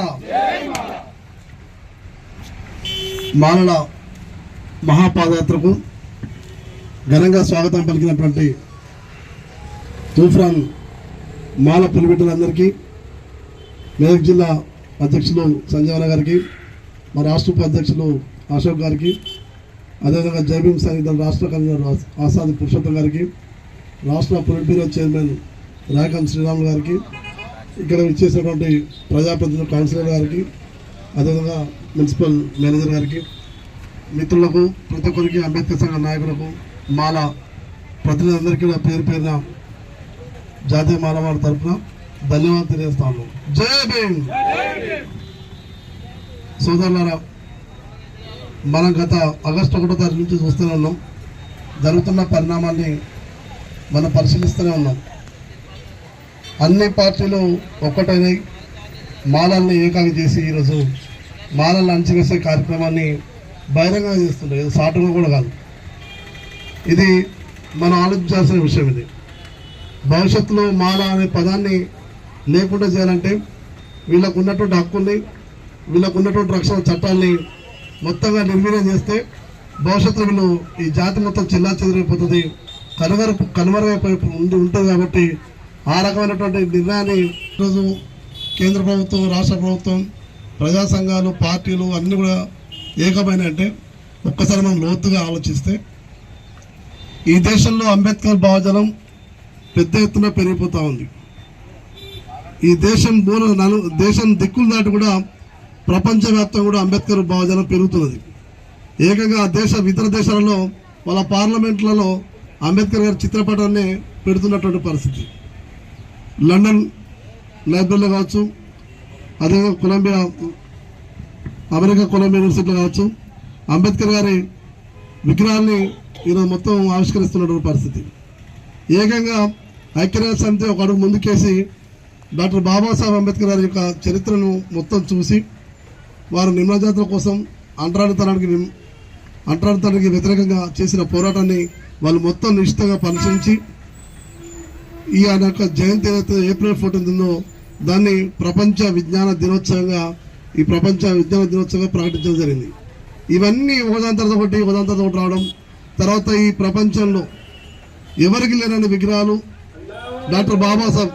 మాల మాలల మహాపాదయాత్రకు ఘనంగా స్వాగతం పలికినటువంటి తూఫాన్ మాల పులిబిడ్డలందరికీ మెదక్ జిల్లా అధ్యక్షులు సంజీవన గారికి మా రాష్ట్ర ఉపాధ్యక్షులు అశోక్ గారికి అదేవిధంగా జైభీం సంగీతం రాష్ట్ర కన్వీనర్ ఆసాది పురుషోత్తం గారికి రాష్ట్ర పొలిట్ బ్యూరో చైర్మన్ రాయకం శ్రీరాములు గారికి ఇక్కడ ఇచ్చేసినటువంటి ప్రజాప్రతినిధులు కౌన్సిలర్ గారికి అదేవిధంగా మున్సిపల్ మేనేజర్ గారికి మిత్రులకు ప్రతి ఒక్కరికి అంబేద్కర్ సంఘ నాయకులకు మాల ప్రతినిధులందరికీ నా పేరు పేరున జాతీయ మానవాళ తరఫున ధన్యవాదాలు తెలియజేస్తాను జై భీమ్! సోదరులారా మనం గత ఆగస్టు ఒకటో తారీఖు నుంచి చూస్తూనే ఉన్నాం. జరుగుతున్న పరిణామాన్ని మనం పరిశీలిస్తూనే ఉన్నాం. అన్ని పార్టీలు ఒక్కటైనాయి మాలల్ని ఏకాకి చేసి ఈరోజు మాలల్ని అంచివేసే కార్యక్రమాన్ని బహిరంగంగా చేస్తుంటారు ఇది సాటుగా కూడా కాదు. ఇది మనం ఆలోచించాల్సిన విషయం ఇది. భవిష్యత్తులో మాల అనే పదాన్ని లేకుండా చేయాలంటే వీళ్ళకు ఉన్నటువంటి హక్కుల్ని వీళ్ళకు ఉన్నటువంటి రక్షణ చట్టాల్ని మొత్తంగా నిర్వీర్యం చేస్తే భవిష్యత్తులో వీళ్ళు ఈ జాతి మొత్తం చిల్లా చెదిరిపోతుంది. కనుమరు కనుమరుగైపోయి ఉంటుంది కాబట్టి ఆ రకమైనటువంటి నిర్ణయాన్ని ఈరోజు కేంద్ర ప్రభుత్వం రాష్ట్ర ప్రభుత్వం ప్రజా సంఘాలు పార్టీలు అన్నీ కూడా ఏకమైన అంటే ఒక్కసారి మనం లోతుగా ఆలోచిస్తే ఈ దేశంలో అంబేద్కర్ భావజనం పెద్ద ఎత్తున పెరిగిపోతూ ఉంది. ఈ దేశం దూర నలు దేశం దిక్కులు దాటి కూడా ప్రపంచవ్యాప్తంగా కూడా అంబేద్కర్ భావజనం పెరుగుతున్నది. ఏకంగా దేశ ఇతర దేశాలలో వాళ్ళ పార్లమెంట్లలో అంబేద్కర్ గారి చిత్రపటాన్ని పెడుతున్నటువంటి పరిస్థితి. లండన్ లైబ్రరీలో కావచ్చు అదేవిధంగా కొలంబియా అమెరికా కొలంబియా యూనివర్సిటీలో కావచ్చు అంబేద్కర్ గారి విగ్రహాన్ని ఈరోజు మొత్తం ఆవిష్కరిస్తున్నటువంటి పరిస్థితి. ఏకంగా ఐక్యరాజ్య సమితి ఒక అడుగు ముందుకేసి డాక్టర్ బాబాసాహెబ్ అంబేద్కర్ గారి యొక్క చరిత్రను మొత్తం చూసి వారు నిమ్నజాతుల కోసం అంటరానితనానికి నిమ్- వ్యతిరేకంగా చేసిన పోరాటాన్ని వాళ్ళు మొత్తం నిశ్చితంగా పరిశీలించి ఈ యొక్క జయంతి ఏదైతే ఏప్రిల్ ఫోర్టీన్త్ ఉందో దాన్ని ప్రపంచ విజ్ఞాన దినోత్సవంగా ఈ ప్రపంచ విజ్ఞాన దినోత్సవంగా ప్రకటించడం జరిగింది. ఇవన్నీ ఒకదాని తర్వాత ఒకటి ఒకదాని తర్వాత ఒకటి రావడం తర్వాత ఈ ప్రపంచంలో ఎవరికి లేనని విగ్రహాలు? డాక్టర్ బాబాసాహెబ్